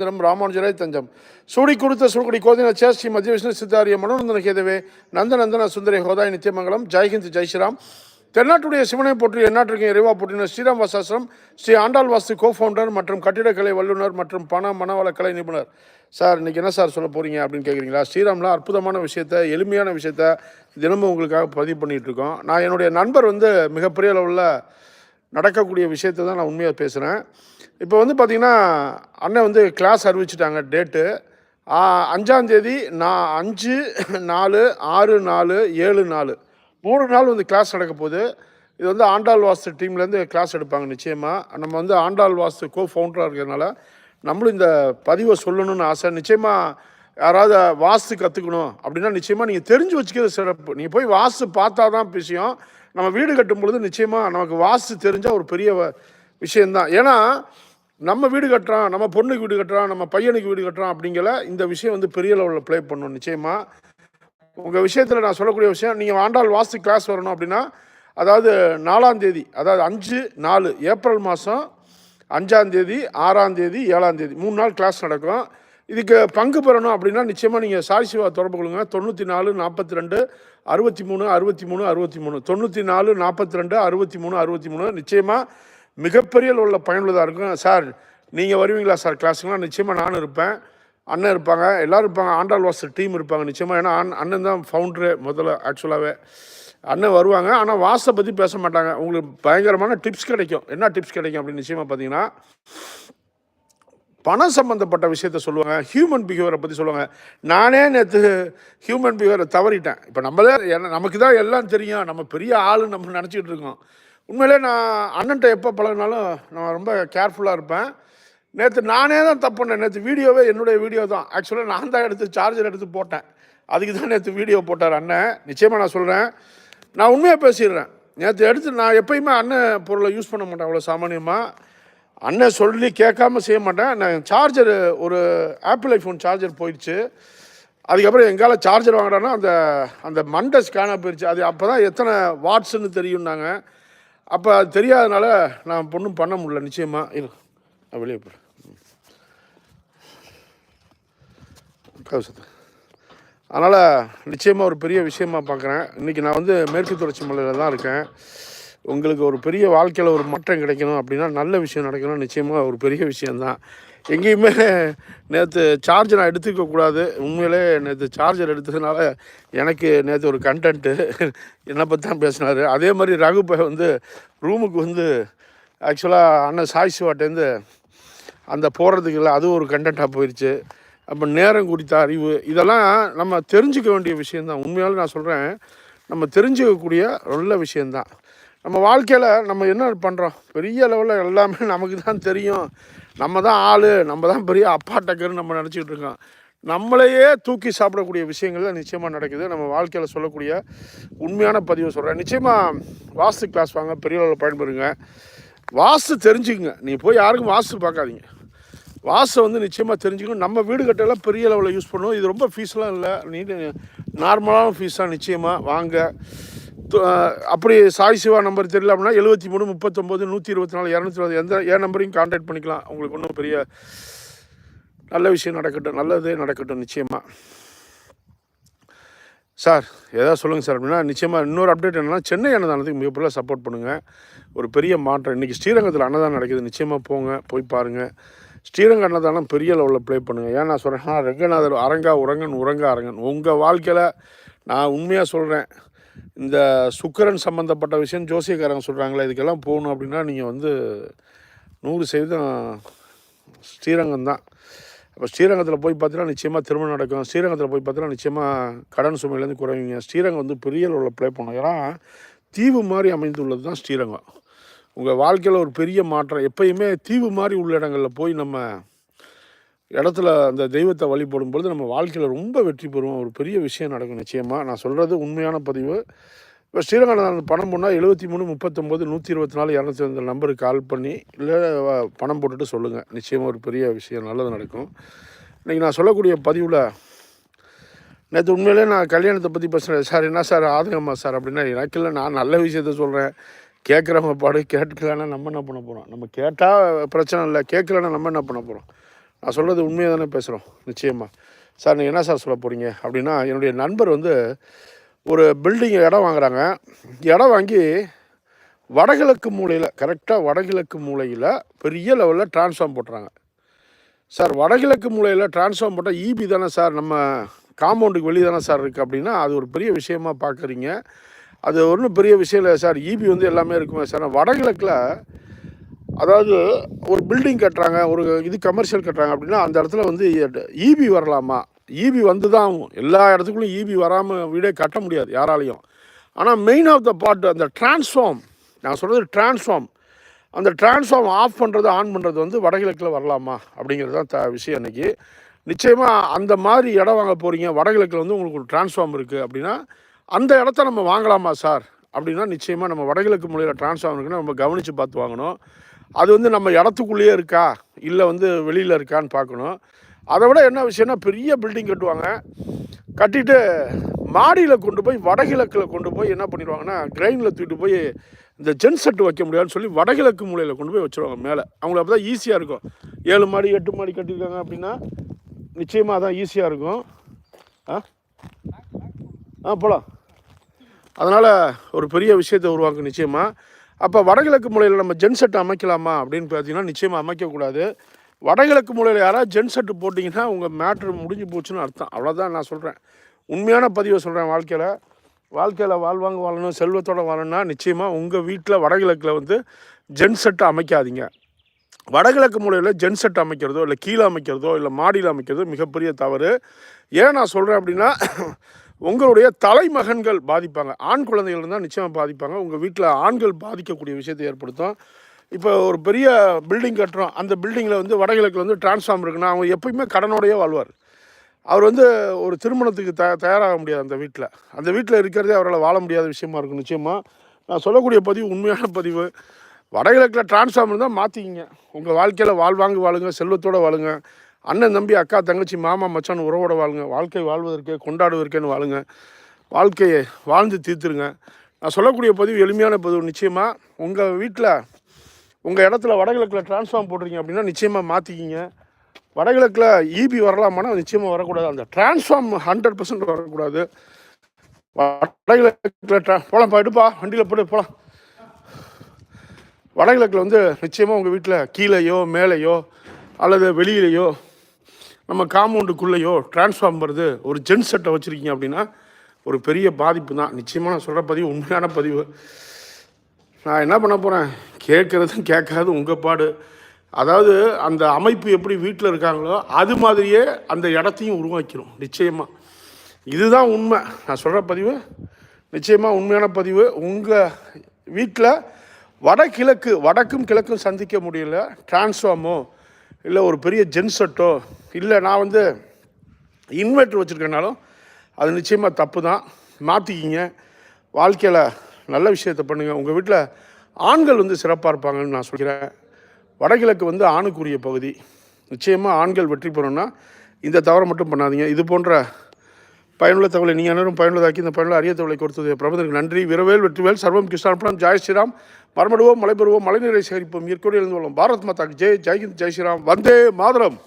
தினம் ராமானுஜரை தஞ்சம். சூடி கொடுத்த சுடுகுடி கோதின சேஷ்டி மத்திய விஷ்ணு சித்தாரிய மனோநந்தன கேதவே நந்தநந்தன சுந்தரி ஹோதாய் நித்தியமங்கலம் ஜெய்ஹிந்த் ஜெய் ஸ்ரீராம். தென்னாட்டுடைய சிவனை போற்றி எந்நாட்டிற்கு இறைவா போற்றின ஸ்ரீராம் வாசாசிரம் ஸ்ரீ ஆண்டாள் வாஸ்து கோ ஃபவுண்டர் மற்றும் கட்டிடக்கலை வல்லுநர் மற்றும் பண மனவள கலை நிபுணர். சார் இன்னைக்கு என்ன சார் சொல்ல போகிறீங்க அப்படின்னு கேட்குறீங்களா ஸ்ரீராமில் அற்புதமான விஷயத்த எளிமையான விஷயத்த தினமும் உங்களுக்காக பதிவு பண்ணிகிட்ருக்கோம் நான் என்னுடைய நண்பர் வந்து மிகப்பெரிய அளவில் நடக்கக்கூடிய விஷயத்தை தான் நான் உண்மையாக பேசுகிறேன் இப்போ வந்து பார்த்திங்கன்னா அண்ணன் வந்து கிளாஸ் அறிவிச்சிட்டாங்க டேட்டு அஞ்சாந்தேதி நான் அஞ்சு நாலு ஆறு நாலு ஏழு நாலு. மூணு நாள் வந்து கிளாஸ் நடக்க போகுது. இது வந்து ஆண்டாள் வாஸ்து டீம்லேருந்து கிளாஸ் எடுப்பாங்க நிச்சயமாக நம்ம வந்து ஆண்டாள் வாஸ்து கோ ஃபவுண்டராக இருக்கிறதுனால நம்மளும் இந்த பதிவை சொல்லணும்னு ஆசை. நிச்சயமாக யாராவது வாஸ்து கற்றுக்கணும் அப்படின்னா நிச்சயமாக நீங்கள் தெரிஞ்சு வச்சுக்கிறது சிறப்பு. நீங்கள் போய் வாஸ்து பார்த்தா தான் விஷயம். நம்ம வீடு கட்டும் பொழுது நிச்சயமாக நமக்கு வாஸ்து தெரிஞ்சால் ஒரு பெரிய விஷயந்தான் விஷயம்தான். ஏன்னா நம்ம வீடு கட்டுறோம் நம்ம பொண்ணுக்கு வீடு கட்டுறோம் நம்ம பையனுக்கு வீடு கட்டுறோம் அப்படிங்கிற இந்த விஷயம் வந்து பெரிய லெவலில் ப்ளே பண்ணணும் நிச்சயமாக உங்கள் விஷயத்தில் நான் சொல்லக்கூடிய விஷயம் நீங்கள் ஆண்டாள் வாஸ்து கிளாஸ் வரணும் அப்படின்னா அதாவது நாலாம் தேதி அதாவது அஞ்சு நாலு ஏப்ரல் மாதம் அஞ்சாந்தேதி ஆறாந்தேதி ஏழாந்தேதி மூணு நாள் கிளாஸ் நடக்கும். இதுக்கு பங்கு பெறணும் அப்படின்னா நிச்சயமாக நீங்கள் சாரி சிவா தொடர்பு கொள்ளுங்க. தொண்ணூற்றி நாலு நாற்பத்தி ரெண்டு அறுபத்தி மூணு அறுபத்தி மூணு அறுபத்தி மூணு தொண்ணூற்றி நாலு நாற்பத்தி ரெண்டு அறுபத்தி மூணு அறுபத்தி மூணு நிச்சயமாக மிகப்பெரிய உள்ள பயனுள்ளதாக இருக்கும். சார் நீங்கள் வருவீங்களா சார் கிளாஸுக்குலாம் நிச்சயமாக நானும் இருப்பேன். அண்ணன் இருப்பாங்க. எல்லோரும் இருப்பாங்க. ஆண்டாள் வாசல் டீம் இருப்பாங்க. நிச்சயமாக ஏன்னா அண்ணன் அண்ணன் தான் ஃபவுண்டரு முதல்ல ஆக்சுவலாகவே அண்ணன் வருவாங்க. ஆனால் வாசை பற்றி பேச மாட்டாங்க. உங்களுக்கு பயங்கரமான டிப்ஸ் கிடைக்கும். என்ன டிப்ஸ் கிடைக்கும் அப்படின்னு நிச்சயமாக பார்த்தீங்கன்னா பணம் சம்மந்தப்பட்ட விஷயத்த சொல்லுவாங்க. ஹியூமன் பிஹேவியரை பற்றி சொல்லுவாங்க. நானே நேற்று ஹியூமன் பிஹேவியரை தவறிட்டேன். இப்போ நம்மளே நமக்கு தான் எல்லாம் தெரியும். நம்ம பெரிய ஆளு நம்ம நினச்சிக்கிட்டு இருக்கோம். உண்மையிலே நான் அண்ணன்ட்ட எப்போ பழகினாலும் நான் ரொம்ப கேர்ஃபுல்லாக இருப்பேன். நேற்று நானே தான் தப்பு பண்ணேன். நேற்று வீடியோவே என்னுடைய வீடியோ தான். ஆக்சுவலாக நான் தான் எடுத்து சார்ஜர் எடுத்து போட்டேன். அதுக்கு தான் நேற்று வீடியோ போட்டார் அண்ணன். நிச்சயமாக நான் சொல்கிறேன் நான் உண்மையாக பேசிடுறேன். நேற்று எடுத்து நான் எப்பயுமே அண்ணன் பொருளை யூஸ் பண்ண மாட்டேன். அவ்வளோ சாமானியமாக அண்ணன் சொல்லி கேட்காம செய்ய மாட்டேன். நான் சார்ஜர் ஒரு ஆப்பிள் ஐஃபோன் சார்ஜர் போயிடுச்சு. அதுக்கப்புறம் எங்கால சார்ஜர் வாங்குறோன்னா அந்த அந்த மண்டை ஸ்கேனாக போயிடுச்சு. அது அப்போ தான் எத்தனை வாட்ஸுன்னு தெரியும்னாங்க. அப்போ அது தெரியாதனால நான் பொண்ணும் பண்ண முடியல நிச்சயமாக இரு நான் வெளியே போகிறேன் அதனால் நிச்சயமாக ஒரு பெரிய விஷயமா பார்க்குறேன் இன்றைக்கி நான் வந்து மேற்கு தொடர்ச்சி மலையில் தான் இருக்கேன். உங்களுக்கு ஒரு பெரிய வாழ்க்கையில் ஒரு மாற்றம் கிடைக்கணும் அப்படின்னா நல்ல விஷயம் நடக்கணும். நிச்சயமாக ஒரு பெரிய விஷயந்தான் எங்கேயுமே நேற்று சார்ஜ் நான் எடுத்துக்கக்கூடாது உண்மையிலே நேற்று சார்ஜர் எடுத்ததுனால எனக்கு நேற்று ஒரு கண்டென்ட்டு என்னை பற்றி தான் பேசினார். அதே மாதிரி ரகுபை வந்து ரூமுக்கு வந்து ஆக்சுவலாக அண்ணன் சாய் சிவாட்டேருந்து அந்த போடுறதுக்கு இல்லை அது ஒரு கண்டென்ட்டாக போயிடுச்சு அப்போ நேரம் குறித்த அறிவு இதெல்லாம் நம்ம தெரிஞ்சுக்க வேண்டிய விஷயந்தான் உண்மையாலும் நான் சொல்கிறேன் நம்ம தெரிஞ்சுக்கக்கூடிய நல்ல விஷயந்தான் நம்ம வாழ்க்கையில் நம்ம என்ன பண்ணுறோம் பெரிய லெவலில் எல்லாமே நமக்கு தான் தெரியும். நம்ம தான் ஆள் நம்ம தான் பெரிய அப்பா டக்கர்னு நம்ம நினச்சிக்கிட்டு இருக்கோம். நம்மளையே தூக்கி சாப்பிடக்கூடிய விஷயங்கள் தான் நிச்சயமாக நடக்குது. நம்ம வாழ்க்கையில் சொல்லக்கூடிய உண்மையான பதிவை சொல்கிறேன் நிச்சயமாக வாஸ்து கிளாஸ் வாங்க பெரிய அளவில் பயன்பெறுங்க. வாஸ்து தெரிஞ்சுக்குங்க. நீங்கள் போய் யாருக்கும் வாஸ்து பார்க்காதீங்க. வாசை வந்து நிச்சயமாக தெரிஞ்சுக்கணும். நம்ம வீடு கட்டெல்லாம் பெரிய லெவலில் யூஸ் பண்ணுவோம். இது ரொம்ப ஃபீஸ்லாம் இல்லை. நீ நார்மலான ஃபீஸ் தான் நிச்சயமாக வாங்க. அப்படி சாய் சிவா நம்பர் தெரியல அப்படின்னா எழுபத்தி மூணு முப்பத்தொம்போது நூற்றி இருபத்தி நாலு இரநூத்தி இருபது. எந்த என் நம்பரையும் கான்டாக்ட் பண்ணிக்கலாம். உங்களுக்கு ஒன்றும் பெரிய நல்ல விஷயம் நடக்கட்டும் நல்லதே நடக்கட்டும் நிச்சயமாக சார் ஏதாவது சொல்லுங்கள் சார் அப்படின்னா நிச்சயமாக இன்னொரு அப்டேட் என்னன்னா சென்னை அன்னதானத்துக்கு மிகப்பெரிய சப்போர்ட் பண்ணுங்கள் ஒரு பெரிய மாற்றம். இன்றைக்கி ஸ்ரீரங்கத்தில் அன்னதானம் நடக்குது. நிச்சயமாக போங்க போய் பாருங்கள் ஸ்ரீரங்க அன்னதானம் பெரிய லெவலில் ப்ளே பண்ணுங்கள் ஏன் நான் சொல்கிறேன்னா ரெங்கநாதர் அரங்கா உரங்கன் உறங்க அரங்கன். உங்கள் வாழ்க்கையில் நான் உண்மையாக சொல்கிறேன் இந்த சுக்கிரன் சம்மந்தப்பட்ட விஷயம் ஜோசியக்காரங்க சொல்கிறாங்களே இதுக்கெல்லாம் போகணும் அப்படின்னா நீங்கள் வந்து நூறு சதவீதம் ஸ்ரீரங்கம் தான். இப்போ ஸ்ரீரங்கத்தில் போய் பார்த்தீங்கன்னா நிச்சயமாக திருமணம் நடக்கும். ஸ்ரீரங்கத்தில் போய் பார்த்தீங்கன்னா நிச்சயமாக கடன் சுமையிலேருந்து குறைவீங்க. ஸ்ரீரங்கம் வந்து பெரிய அளவில் ப்ளே பண்ணும் ஏன்னா தீவு மாதிரி அமைந்துள்ளது தான் ஸ்ரீரங்கம். உங்கள் வாழ்க்கையில் ஒரு பெரிய மாற்றம். எப்பயுமே தீவு மாதிரி உள்ள இடங்களில் போய் நம்ம இடத்துல அந்த தெய்வத்தை வழிபடும் பொழுது நம்ம வாழ்க்கையில் ரொம்ப வெற்றி பெறுவோம். ஒரு பெரிய விஷயம் நடக்கும் நிச்சயமாக நான் சொல்கிறது உண்மையான பதிவு. இப்போ ஸ்ரீரங்கநாதன் பணம் போனால் எழுபத்தி மூணு முப்பத்தொம்போது நூற்றி இருபத்தி நாலு இரநூத்தி ரெண்டு நம்பருக்கு கால் பண்ணி இல்லை பணம் போட்டுட்டு சொல்லுங்கள் நிச்சயமாக ஒரு பெரிய விஷயம் நல்லது நடக்கும். இன்றைக்கி நான் சொல்லக்கூடிய பதிவில் நேற்று உண்மையிலே நான் கல்யாணத்தை பற்றி பேசுகிறேன் சார் என்ன சார் ஆதங்கம்மா சார் அப்படின்னா எனக்கு இல்லை நான் நல்ல விஷயத்த சொல்கிறேன் கேட்குறவங்க பாடு கேட்கலன்னா நம்ம என்ன பண்ண போகிறோம் நம்ம கேட்டால் பிரச்சனை இல்லை கேட்கலன்னா நம்ம என்ன பண்ண போகிறோம் நான் சொல்கிறது உண்மையாக தானே பேசுகிறோம் நிச்சயமாக சார் நீங்கள் என்ன சார் சொல்ல போகிறீங்க அப்படின்னா என்னுடைய நண்பர் வந்து ஒரு பில்டிங் இடம் வாங்குறாங்க. இடம் வாங்கி வடகிழக்கு மூலையில் கரெக்டாக வடகிழக்கு மூலையில் பெரிய லெவலில் டிரான்ஸ்ஃபார்ம் போட்டுறாங்க. சார் வடகிழக்கு மூலையில் டிரான்ஸ்ஃபார்ம் போட்டால் ஈபி தானே சார்? நம்ம காம்பவுண்டுக்கு வெளியே தானே சார் இருக்குது அப்படின்னா அது ஒரு பெரிய விஷயமா பார்க்குறீங்க அது ஒன்றும் பெரிய விஷயம் இல்லை சார். ஈபி வந்து எல்லாமே இருக்குமே சார். வடகிழக்கில் அதாவது ஒரு பில்டிங் கட்டுறாங்க ஒரு இது கமர்ஷியல் கட்டுறாங்க அப்படின்னா அந்த இடத்துல வந்து ஈபி வரலாமா? ஈபி வந்து தான் ஆகும் எல்லா இடத்துக்குள்ளும் ஈபி வராமல் வீடே கட்ட முடியாது யாராலையும். ஆனால் மெயின் ஆஃப் த பார்ட் அந்த டிரான்ஸ்ஃபார்ம் நான் சொல்கிறது டிரான்ஸ்ஃபார்ம் அந்த டிரான்ஸ்ஃபார்ம் ஆஃப் பண்ணுறது ஆன் பண்ணுறது வந்து வடகிழக்கில் வரலாமா? அப்படிங்கிறது தான் த விஷயம் இன்றைக்கி நிச்சயமாக அந்த மாதிரி இடம் வாங்க போகிறீங்க வடகிழக்கில் வந்து உங்களுக்கு ஒரு டிரான்ஸ்ஃபார்ம் இருக்குது அப்படின்னா அந்த இடத்த நம்ம வாங்கலாமா சார்? அப்படின்னா நிச்சயமாக நம்ம வடகிழக்கு மொழியில் டிரான்ஸ்ஃபார்ம் இருக்குன்னா நம்ம கவனித்து பார்த்து வாங்கணும். அது வந்து நம்ம இடத்துக்குள்ளேயே இருக்கா? இல்லை வந்து வெளியில் இருக்கான்னு பார்க்கணும். அதை விட என்ன விஷயம்னா பெரிய பில்டிங் கட்டுவாங்க. கட்டிட்டு மாடியில் கொண்டு போய் வடகிழக்கில் கொண்டு போய் என்ன பண்ணிடுவாங்கன்னா கிரைனில் தூக்கிட்டு போய் இந்த ஜென் செட்டு வைக்க முடியாதுன்னு சொல்லி வடகிழக்கு மூலையில் கொண்டு போய் வச்சுருவாங்க மேலே. அவங்களுக்கு அப்போ தான் ஈஸியாக இருக்கும். ஏழு மாடி எட்டு மாடி கட்டியிருக்காங்க அப்படின்னா நிச்சயமாக தான் ஈஸியாக இருக்கும். ஆ? ஆ போகலாம் அதனால் ஒரு பெரிய விஷயத்தை உருவாக்கும் நிச்சயமாக அப்போ வடகிழக்கு மூலையில் நம்ம ஜென்செட் அமைக்கலாமா அப்படின்னு பார்த்தீங்கன்னா நிச்சயமாக அமைக்கக்கூடாது. வடகிழக்கு மூலையில் யாராவது ஜென் செட்டு போட்டிங்கன்னா உங்கள் மேட்ரு முடிஞ்சு போச்சுன்னு அர்த்தம். அவ்வளோதான் நான் சொல்கிறேன் உண்மையான பதிவை சொல்கிறேன் வாழ்க்கையில். வாழ்க்கையில் வாழ்வாங்க வாழணும் செல்வத்தோட வாழணும்னா நிச்சயமாக உங்கள் வீட்டில் வடகிழக்கில் வந்து ஜென்செட்டு அமைக்காதீங்க. வடகிழக்கு மூலையில் ஜென் செட் அமைக்கிறதோ இல்லை கீழே அமைக்கிறதோ இல்லை மாடியில் அமைக்கிறதோ மிகப்பெரிய தவறு. ஏன் நான் சொல்கிறேன் அப்படின்னா உங்களுடைய தலைமகன்கள் பாதிப்பாங்க. ஆண் குழந்தைகள் இருந்தால் நிச்சயமாக பாதிப்பாங்க. உங்கள் வீட்டில் ஆண்கள் பாதிக்கக்கூடிய விஷயத்தை ஏற்படுத்தும். இப்போ ஒரு பெரிய பில்டிங் கட்டுறோம். அந்த பில்டிங்கில் வந்து வடகிழக்கில் வந்து டிரான்ஸ்ஃபார்ம் இருக்குன்னா அவங்க எப்பயுமே கடனோடையே வாழ்வார். அவர் வந்து ஒரு திருமணத்துக்கு த தயாராக முடியாது அந்த வீட்டில் அந்த வீட்டில் இருக்கிறதே அவரால் வாழ முடியாத விஷயமா இருக்கும் நிச்சயமாக நான் சொல்லக்கூடிய பதிவு உண்மையான பதிவு. வடகிழக்கில் டிரான்ஸ்ஃபார்ம் இருந்தால் மாற்றிக்கிங்க உங்கள் வாழ்க்கையில் வாழ்வாங்க வாழுங்க செல்வத்தோடு வாழுங்க. அண்ணன் தம்பி அக்கா தங்கச்சி மாமா மச்சான் உறவோட வாழுங்க. வாழ்க்கை வாழ்வதற்கே கொண்டாடுவதற்கேன்னு வாழுங்க. வாழ்க்கையை வாழ்ந்து தீர்த்துருங்க. நான் சொல்லக்கூடிய பதிவு எளிமையான பதிவு. நிச்சயமாக உங்கள் வீட்டில் உங்கள் இடத்துல வடகிழக்கில் டிரான்ஸ்ஃபார்ம் போடுறீங்க அப்படின்னா நிச்சயமாக மாற்றிக்கிங்க வடகிழக்கில் ஈபி வரலாமானா நிச்சயமாக வரக்கூடாது. அந்த டிரான்ஸ்ஃபார்ம் ஹண்ட்ரட் பர்சன்ட் வரக்கூடாது. வடகிழக்கில் ட்ரா போகலாம் எடுப்பா. வண்டியில் போட்டு போகலாம் வடகிழக்கில் வந்து நிச்சயமாக உங்கள் வீட்டில் கீழேயோ மேலேயோ அல்லது வெளியிலேயோ நம்ம காம்பவுண்டுக்குள்ளேயோ டிரான்ஸ்ஃபார்ம் வருது ஒரு ஜென் செட்டை வச்சுருக்கீங்க அப்படின்னா ஒரு பெரிய பாதிப்பு தான். நிச்சயமாக நான் சொல்கிற பதிவு உண்மையான பதிவு. நான் என்ன பண்ண போகிறேன் கேட்குறதும் கேட்காது உங்கள் பாடு. அதாவது அந்த அமைப்பு எப்படி வீட்டில் இருக்காங்களோ அது மாதிரியே அந்த இடத்தையும் உருவாக்கிறோம் நிச்சயமாக இதுதான் உண்மை. நான் சொல்கிற பதிவு நிச்சயமாக உண்மையான பதிவு. உங்கள் வீட்டில் வடகிழக்கு வடக்கும் கிழக்கும் சந்திக்க முடியல. டிரான்ஸ்ஃபார்மோ இல்லை ஒரு பெரிய ஜென்செட்டோ இல்லை நான் வந்து இன்வெர்ட்ரு வச்சுருக்கேனாலும் அது நிச்சயமாக தப்பு தான் மாற்றிக்கிங்க வாழ்க்கையில் நல்ல விஷயத்தை பண்ணுங்கள் உங்கள் வீட்டில் ஆண்கள் வந்து சிறப்பாக இருப்பாங்கன்னு நான் சொல்கிறேன் வடகிழக்கு வந்து ஆணுக்குரிய பகுதி. நிச்சயமாக ஆண்கள் வெற்றி பெறணும்னா இந்த தவறை மட்டும் பண்ணாதீங்க. இது போன்ற பயனுள்ள தகவலை நீங்கள் அனைவரும் பயனுள்ளதாக்கி இந்த பயனுள்ள அரிய தகவலை கொடுத்தது. பிரபந்தருக்கு நன்றி. விரவேல் வெற்றிவேல் சர்வம் கிருஷ்ணாபுரம் ஜெய் ஸ்ரீராம். மரமடுவோம் மலைபெறுவோம் மழைநீரை சேகரிப்போம். இயற்கையோடு எழுந்து கொள்ளும் பாரத் மாதாக்கு ஜெய். ஜெய்ஹிந்த் ஜெய் ஸ்ரீராம். வந்தே மாதரம்.